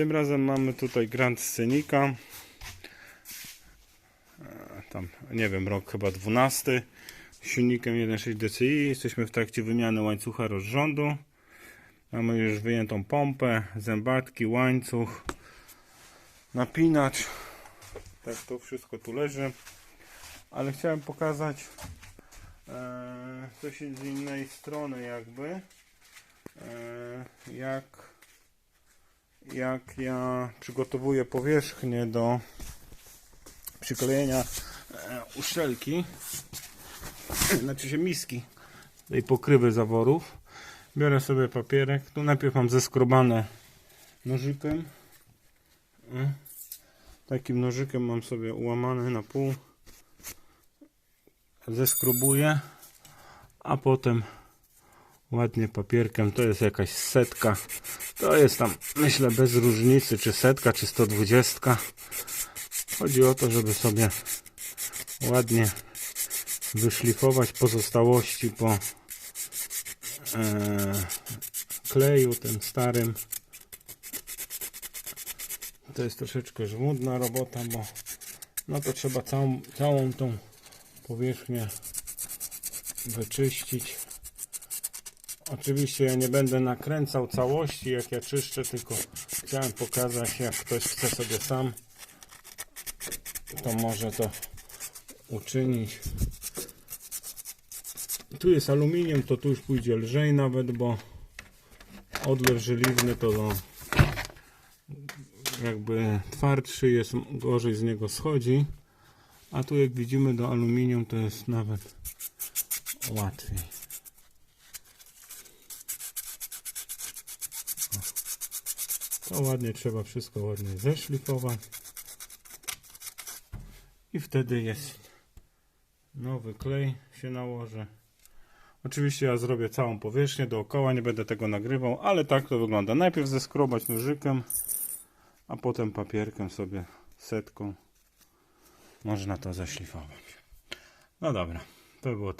Tym razem mamy tutaj Grand Scenica. E, Tam, nie wiem, rok chyba 12. Z silnikiem 1.6 DCI. Jesteśmy w trakcie wymiany łańcucha rozrządu. Mamy już wyjętą pompę, zębatki, łańcuch, napinacz. Tak to wszystko tu leży. Ale chciałem pokazać e, coś z innej strony jakby. E, jak jak ja przygotowuję powierzchnię do przyklejenia e, uszczelki, znaczy się miski tej pokrywy zaworów. Biorę sobie papierek. Tu najpierw mam zeskrobane nożykiem. Mm. Takim nożykiem mam sobie ułamane na pół. Zeskrobuję, a potem ładnie papierkiem. To jest jakaś setka. To jest tam, myślę, bez różnicy, czy setka, czy 120. Chodzi o to, żeby sobie ładnie wyszlifować pozostałości po e, kleju tym starym. To jest troszeczkę żmudna robota, bo no to trzeba całą, całą tą powierzchnię wyczyścić. Oczywiście ja nie będę nakręcał całości jak ja czyszczę, tylko chciałem pokazać jak ktoś chce sobie sam to może to uczynić. Tu jest aluminium, to tu już pójdzie lżej nawet, bo odlew żeliwny to no, jakby twardszy jest, gorzej z niego schodzi. A tu jak widzimy do aluminium to jest nawet łatwiej. To ładnie trzeba wszystko ładnie zeszlifować. I wtedy jest nowy klej się nałoży. Oczywiście ja zrobię całą powierzchnię dookoła, nie będę tego nagrywał, ale tak to wygląda. Najpierw zeskrobać nożykiem, a potem papierkiem sobie setką można to zeszlifować. No dobra, to było tyle.